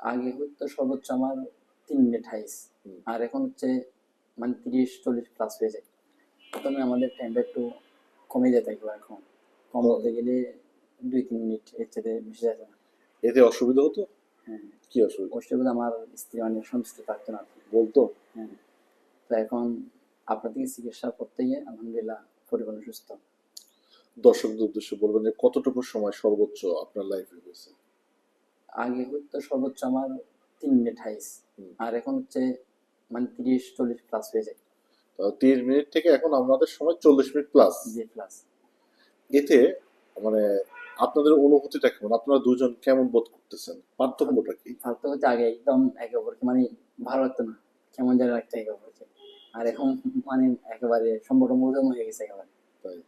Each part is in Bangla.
আগে হয়তো সর্বোচ্চ আমার তিন মিনিট হাইস আর এখন হচ্ছে মানে তিরিশ চল্লিশ প্লাস হয়ে যায়। প্রথমে আমাদের টাইমটা একটু কমে যেত একবার এখন। কম। বলতে গেলে দুই তিন মিনিট এর চেয়ে বেশি যেত না। এতে অসুবিধা হতো? হ্যাঁ। কি অসুবিধা? অবশ্যই আমার স্ত্রী মানে সন্তুষ্ট থাকতো না। বলতো? হ্যাঁ। তো এখন আপনার থেকে চিকিৎসা করতে গিয়ে আলহামদুলিল্লাহ পরিপূর্ণ সুস্থ। দর্শকদের উদ্দেশ্যে বলবেন যে কতটুকু সময় সর্বোচ্চ আপনার লাইফে হয়েছে? আগে হয়তো সর্বোচ্চ আমার তিন মিনিট হাইস আর এখন হচ্ছে মানে তিরিশ চল্লিশ প্লাস হয়ে যায়। তো তিরিশ মিনিট থেকে এখন আমাদের সময় চল্লিশ মিনিট প্লাস জি প্লাস এতে মানে আপনাদের অনুভূতিটা কেমন? আপনারা দুজন কেমন বোধ করতেছেন? পার্থক্যটা কি? থাকতে হচ্ছে আগে একদম একে অপরকে মানে ভালো লাগতো না। কেমন যেন একটা একে অপরকে। আর এখন মানে একেবারে সম্পর্ক মধুম হয়ে গেছে একেবারে। তাই।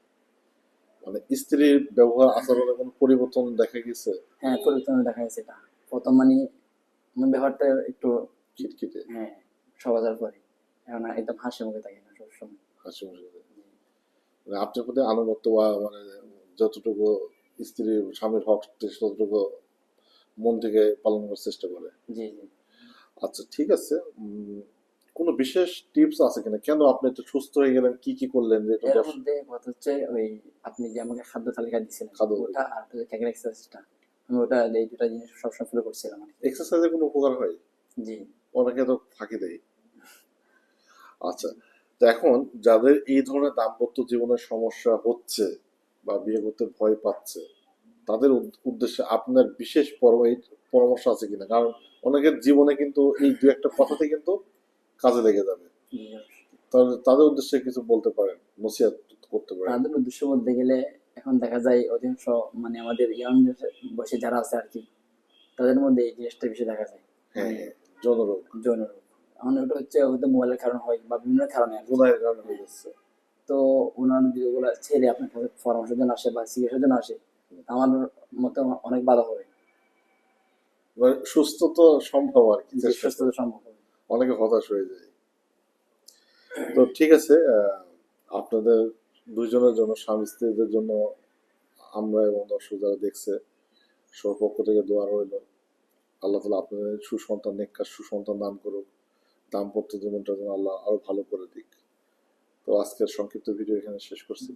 মানে স্ত্রীর ব্যবহার আচরণে কোনো পরিবর্তন দেখা গেছে। হ্যাঁ পরিবর্তন দেখা গেছে এটা। প্রথম মানে আমার ব্যাপারটা একটু খিটখিটে। হ্যাঁ সবাজার পরে এখন একদম হাসি মুখে থাকে না সবসময়। হাসি মুখে মানে আপনার প্রতি আনুগত্য বা মানে যতটুকু স্ত্রী স্বামীর হক ততটুকু মন থেকে পালন করার চেষ্টা করে। জি জি। আচ্ছা ঠিক আছে। কোনো বিশেষ টিপস আছে কিনা? কেন আপনি একটু সুস্থ হয়ে গেলেন? কি কি করলেন? যে এর মধ্যে কথা হচ্ছে ওই আপনি যে আমাকে খাদ্য তালিকা দিচ্ছিলেন খাদ্য ওটা আর ক্যাকের এক্সারসাইজটা আমি ওটা এই দুটা জিনিস সবসময় ফলো করছিলাম। এক্সারসাইজের কোনো উপকার হয়? জি। অনেকে তো ফাঁকি দেয়। আচ্ছা তো এখন যাদের এই ধরনের দাম্পত্য জীবনের সমস্যা হচ্ছে বা বিয়ে করতে ভয় পাচ্ছে তাদের উদ্দেশ্যে আপনার বিশেষ পরামর্শ আছে কিনা? কারণ অনেকের জীবনে কিন্তু এই দু একটা কথাতে কিন্তু কাজে লেগে যাবে। তাহলে তাদের উদ্দেশ্যে কিছু বলতে পারেন নসিহত করতে পারেন। তাদের উদ্দেশ্য বলতে গেলে এখন দেখা যায় অধিকাংশ মানে আমাদের ইয়াং বয়সে যারা আছে আর কি তাদের মধ্যে এই জিনিসটা বেশি দেখা যায়। হ্যাঁ হ্যাঁ জনরোগ যৌন রোগ এখন ওটা হচ্ছে হয়তো মোবাইলের কারণে হয় বা বিভিন্ন কারণে। গুনাহের কারণে হয়ে যাচ্ছে। তো ওনার যেগুলো ছেড়ে আপনার কাছে পরামর্শের জন্য আসে বা চিকিৎসার জন্য আসে আমার মতে অনেক বাধা হবে মানে সুস্থ তো সম্ভব আর কি যে চেষ্টা সুস্থতা সম্ভব। অনেকে হতাশ হয়ে যায়। তো ঠিক আছে আপনাদের দুজনের জন্য, স্বামী স্ত্রীদের জন্য আমরা এবং দর্শক যারা দেখছে, সবার পক্ষ থেকে দোয়া রইল। আল্লাহ তালা আপনাদের সুসন্তান নেককার সুসন্তান দান করুক। দাম্পত্য জীবনটা যেন আল্লাহ আরও ভালো করে দিক। তো আজকের সংক্ষিপ্ত ভিডিও এখানে শেষ করছি।